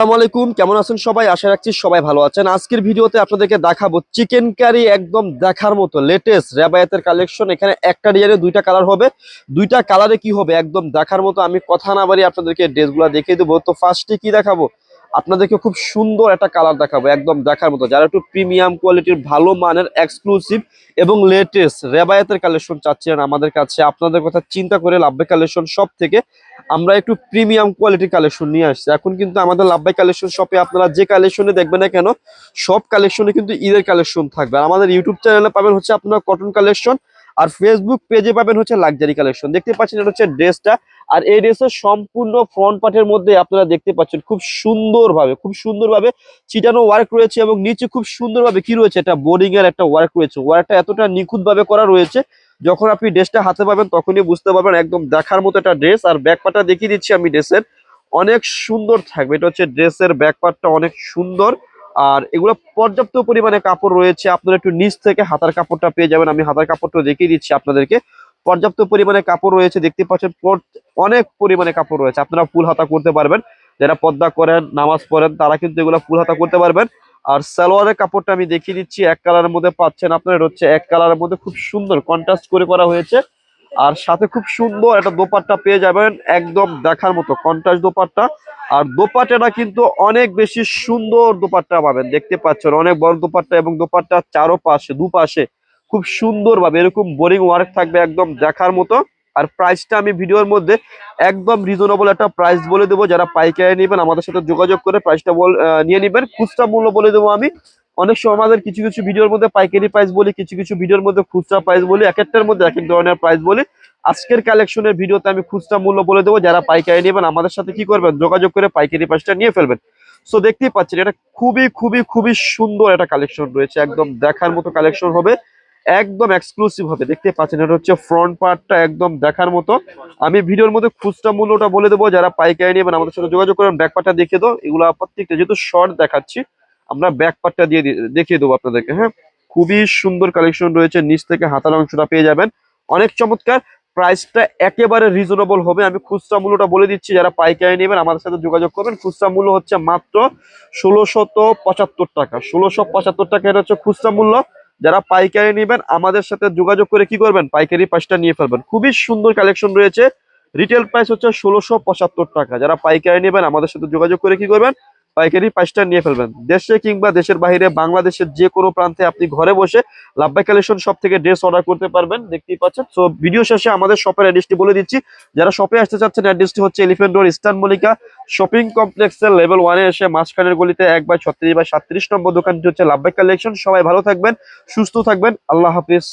আলাইকুম। কেমন আছেন সবাই? আশা রাখছি সবাই ভালো আছেন। আজকের ভিডিওতে আপনাদেরকে দেখাবো চিকেন কারি একদম দেখার মতো লেটেস্ট রেবায়াতের কালেকশন এখানে একটা ডিজাইনে দুইটা কালার হবে। দুইটা কালারে কি হবে একদম দেখার মতো আমি কথা না বাড়ি আপনাদেরকে ড্রেসগুলো দেখিয়ে দেবো। তো ফার্স্টে কি দেখাবো? আপনাদেরকে খুব সুন্দর একটা কালার দেখাবো, একদম দেখার মতো। যারা একটু প্রিমিয়াম কোয়ালিটির ভালো মানের এক্সক্লুসিভ এবং লেটেস্ট রেবায়াতের কালেকশন চাচ্ছেন আমাদের কাছে, আপনাদের কথা চিন্তা করে লাভবে কালেকশন সব থেকে আমরা একটু প্রিমিয়াম কোয়ালিটির কালেকশন নিয়ে আসছি। এখন কিন্তু আমাদের লাভবাই কালেকশন শপে আপনারা যে কালেকশনে দেখবেন না কেন, সব কালেকশনে কিন্তু ঈদের কালেকশন থাকবে। আর আমাদের ইউটিউব চ্যানেলে পাবেন হচ্ছে আপনারা কটন কালেকশন আর ফেসবুক পেজে পাবেন হচ্ছে লাক্সারি কালেকশন দেখতে পাচ্ছেন এটা হচ্ছে ড্রেসটা আর এই ড্রেসের সম্পূর্ণ ফ্রন্ট পার্টের মধ্যে আপনারা দেখতে পাচ্ছেন খুব সুন্দরভাবে খুব সুন্দরভাবে চিটানো ওয়ার্ক রয়েছে এবং নিচে খুব সুন্দরভাবে কি রয়েছে? এটা বোর্ডিং এর একটা ওয়ার্ক রয়েছে। ওয়ার্কটা এতটা নিখুঁত ভাবে করা রয়েছে, যখন আপনি ড্রেসটা হাতে পাবেন তখনই বুঝতে পারবেন, একদম দেখার মতো একটা ড্রেস আর ব্যাক পার্টটা দেখিয়ে দিচ্ছি আমি ড্রেসের অনেক সুন্দর থাকবে। এটা হচ্ছে ড্রেসের ব্যাক পার্টটা অনেক সুন্দর। আর এগুলো পর্যাপ্ত পরিমাণে কাপড় রয়েছে। আপনারা একটু নিচ থেকে হাতার কাপড়টা পেয়ে যাবেন। আমি হাতার কাপড়টা দেখিয়ে দিচ্ছি আপনাদেরকে। পর্যাপ্ত পরিমাণে কাপড় রয়েছে, দেখতে পাচ্ছেন অনেক পরিমাণে কাপড় রয়েছে। আপনারা ফুল হাতা করতে পারবেন। যারা পর্দা করেন, নামাজ পড়েন, তারা কিন্তু এগুলো ফুল হাতা করতে পারবেন। আর সালোয়ারের কাপড়টা আমি দেখিয়ে দিচ্ছি, এক কালারের মধ্যে পাচ্ছেন আপনার হচ্ছে এক কালারের মধ্যে খুব সুন্দর কন্ট্রাস্ট করে করা হয়েছে। আর সাথে খুব সুন্দর একটা দোপাট্টা পেয়ে যাবেন, একদম দেখার মতো কন্ট্রাস্ট দোপাট্টা। আর দোপাট্টাটা কিন্তু অনেক বেশি সুন্দর দোপাট্টা পাবেন, দেখতে পাচ্ছেন অনেক বড় দোপাট্টা এবং দোপাট্টা চারো পাশে দুপাশে খুব সুন্দর ভাবে, এরকম বোরিং ওয়ার্ক থাকবে একদম দেখার মতো। আর প্রাইসটা আমি ভিডিওর মধ্যে একদম রিজনেবল একটা প্রাইস বলে দেবো। যারা পাইকারি নেবেন, আমাদের সাথে যোগাযোগ করে প্রাইসটা নিয়ে নেবেন। খুচরা মূল্য বলে দেবো আমি। অনেক সময় আমাদের কিছু কিছু ভিডিওর মধ্যে পাইকারি প্রাইস বলি, কিছু কিছু ভিডিওর মধ্যে খুচরা প্রাইস বলি, এক একটার মধ্যে এক এক ধরনের প্রাইস বলি। আজকের কালেকশনের ভিডিওতে আমি খুচরা মূল্য বলে দেবো। যারা পাইকারি নেবেন, আমাদের সাথে কি করবেন? যোগাযোগ করে পাইকারি প্রাইসটা নিয়ে ফেলবেন। সো দেখতেই পাচ্ছেন, এটা খুবই খুবই খুবই সুন্দর একটা কালেকশন রয়েছে। একদম দেখার মতো কালেকশন হবে। একদম এক্সক্লুসিভ হবে। দেখতে পাচ্ছেন, এটা হচ্ছে ফ্রন্ট পার্টটা একদম দেখার মতো। আমি ভিডিওর মধ্যে খুচরা মূল্যটা বলে দেবো, যারা পাইকারি নেবেন আমাদের সাথে যোগাযোগ করবেন ব্যাক পার্টটা দেখিয়ে দেবো এগুলো প্রত্যেকটা, যেহেতু শর্ট দেখাচ্ছি, আমরা ব্যাক পার্টটা দিয়ে দেখিয়ে দেবো আপনাদেরকে হ্যাঁ? খুবই সুন্দর কালেকশন রয়েছে, নিচ থেকে হাতার অংশটা পেয়ে যাবেন। অনেক চমৎকার প্রাইসটা একেবারে রিজনেবল হবে। আমি খুচরা মূল্যটা বলে দিচ্ছি, যারা পাইকারি নেবেন আমাদের সাথে যোগাযোগ করবেন। খুচরা মূল্য হচ্ছে মাত্র ষোলোশত পঁচাত্তর টাকা। ষোলোশো পঁচাত্তর টাকা, এটা হচ্ছে খুচরা মূল্য। যারা পাইকারি নেবেন, আমাদের সাথে যোগাযোগ করে কি করবেন? পাইকারি পাঁচটা নিয়ে ফেলবেন। খুবই সুন্দর কালেকশন রয়েছে। রিটেল প্রাইস হচ্ছে ষোলোশো পঁচাত্তর টাকা। যারা পাইকারি নেবেন, আমাদের সাথে যোগাযোগ করে কি করবেন? পাইকারি পাঁচটা নিয়ে ফেলবেন। দেশে কিংবা দেশের বাইরে, বাংলাদেশের যে কোনো প্রান্তে আপনি ঘরে বসে লাভবাই কালেকশন সব থেকে ড্রেস অর্ডার করতে পারবেন, দেখতেই পাচ্ছেন। সো ভিডিও শেষে আমাদের শপের অ্যাড্রেসটি বলে দিচ্ছি। যারা শপে আসতে চাচ্ছেন অ্যাড্রেসটি হচ্ছে elephant road eastern Mallika shopping কমপ্লেক্সের লেভেল ওয়ানে এসে মাঝখানের গলিতে এক বাই ছত্রিশ বাই সাতত্রিশ নম্বর দোকানটি হচ্ছে লাভবাই কালেকশন সবাই ভালো থাকবেন, সুস্থ থাকবেন। আল্লাহ হাফিজ।